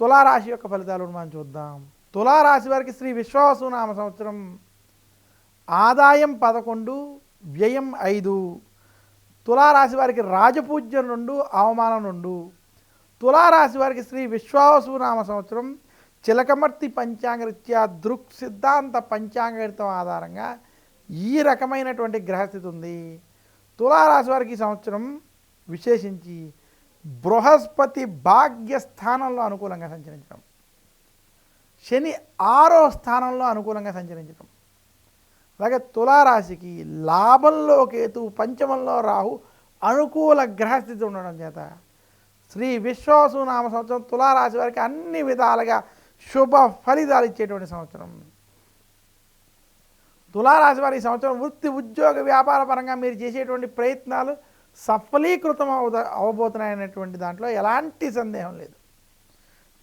తులారాశి యొక్క ఫలితాలను మనం చూద్దాం. తులారాశి వారికి శ్రీ విశ్వావసునామ సంవత్సరం ఆదాయం పదకొండు వ్యయం ఐదు. తులారాశి వారికి రాజపూజ్యం రెండు అవమానం రెండు. తులారాశి వారికి శ్రీ విశ్వావసునామ సంవత్సరం చిలకమర్తి పంచాంగరీత్యా దృక్ సిద్ధాంత పంచాంగరితం ఆధారంగా ఈ రకమైనటువంటి గ్రహస్థితి ఉంది. తులారాశి వారికి ఈ సంవత్సరం విశేషించి బృహస్పతి భాగ్య స్థానంలో అనుకూలంగా సంచరించడం. శని ఆరో స్థానంలో అనుకూలంగా సంచరించడం. అలాగే తులారాశికి లాభంలో కేతు పంచమంలో రాహు అనుకూల గ్రహస్థితి ఉండడం చేత శ్రీ విశ్వాసు నామ సంవత్సరం తులారాశి వారికి అన్ని విధాలుగా శుభ ఫలితాలు ఇచ్చేటువంటి సంవత్సరం. తులారాశి వారి సంవత్సరం వృత్తి ఉద్యోగ వ్యాపార పరంగా మీరు చేసేటువంటి ప్రయత్నాలు సఫలీకృతం అవ అవబోతున్నాయనేటువంటి దాంట్లో ఎలాంటి సందేహం లేదు.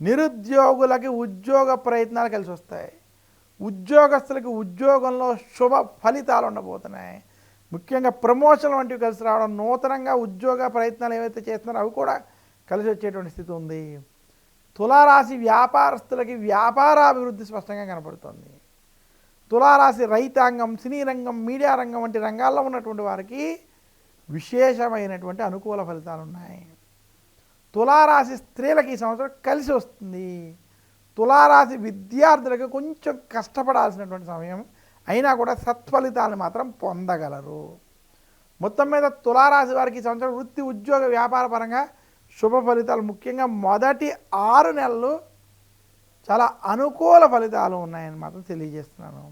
నిరుద్యోగులకి ఉద్యోగ ప్రయత్నాలు కలిసి వస్తాయి. ఉద్యోగస్తులకి ఉద్యోగంలో శుభ ఫలితాలు ఉండబోతున్నాయి. ముఖ్యంగా ప్రమోషన్ వంటివి కలిసి రావడం నూతనంగా ఉద్యోగ ప్రయత్నాలు ఏవైతే చేస్తున్నారో అవి కూడా కలిసి వచ్చేటువంటి స్థితి ఉంది. తులారాశి వ్యాపారస్తులకి వ్యాపారాభివృద్ధి స్పష్టంగా కనపడుతుంది. తులారాశి రైతాంగం సినీ రంగం మీడియా రంగం వంటి రంగాల్లో ఉన్నటువంటి వారికి విశేషమైనటువంటి అనుకూల ఫలితాలు ఉన్నాయి తులారాశి స్త్రీలకి ఈ సంవత్సరం కలిసి వస్తుంది. తులారాశి విద్యార్థులకు కొంచెం కష్టపడాల్సినటువంటి సమయం అయినా కూడా సత్ఫలితాలను మాత్రం పొందగలరు. మొత్తం మీద తులారాశి వారికి ఈ సంవత్సరం వృత్తి ఉద్యోగ వ్యాపార పరంగా శుభ ఫలితాలు ముఖ్యంగా మొదటి ఆరు నెలలు చాలా అనుకూల ఫలితాలు ఉన్నాయని మాత్రం తెలియజేస్తున్నాను.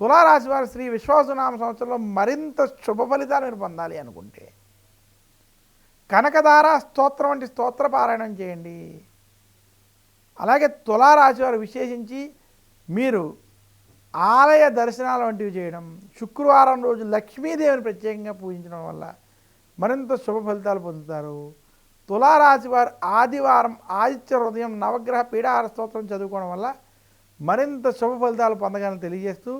తులారాశి వారి శ్రీ విశ్వాసనామ సంవత్సరంలో మరింత శుభ ఫలితాలు మీరు పొందాలి అనుకుంటే కనకదార స్తోత్రం వంటి స్తోత్ర పారాయణం చేయండి. అలాగే తులారాశి వారు విశేషించి మీరు ఆలయ దర్శనాలు వంటివి చేయడం శుక్రవారం రోజు లక్ష్మీదేవిని ప్రత్యేకంగా పూజించడం వల్ల మరింత శుభ ఫలితాలు పొందుతారు. తులారాశి వారు ఆదివారం ఆదిత్య హృదయం నవగ్రహ పీడాహార స్తోత్రం చదువుకోవడం వల్ల మరింత శుభ ఫలితాలు పొందగాలని తెలియజేస్తూ